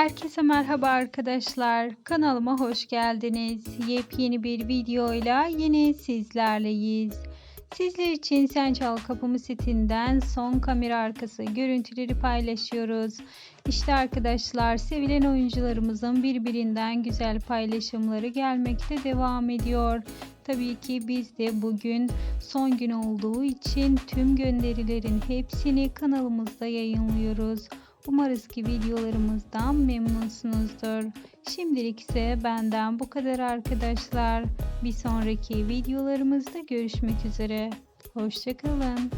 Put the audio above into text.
Herkese merhaba arkadaşlar. Kanalıma hoş geldiniz. Yepyeni bir videoyla yine sizlerleyiz. Sizler için Sen Çal Kapımı setinden son kamera arkası görüntüleri paylaşıyoruz. İşte arkadaşlar sevilen oyuncularımızın birbirinden güzel paylaşımları gelmekte devam ediyor. Tabii ki biz de bugün son gün olduğu için tüm gönderilerin hepsini kanalımızda yayınlıyoruz. Umarız ki videolarımızdan memnunsunuzdur. Şimdilik ise benden bu kadar arkadaşlar. Bir sonraki videolarımızda görüşmek üzere. Hoşçakalın.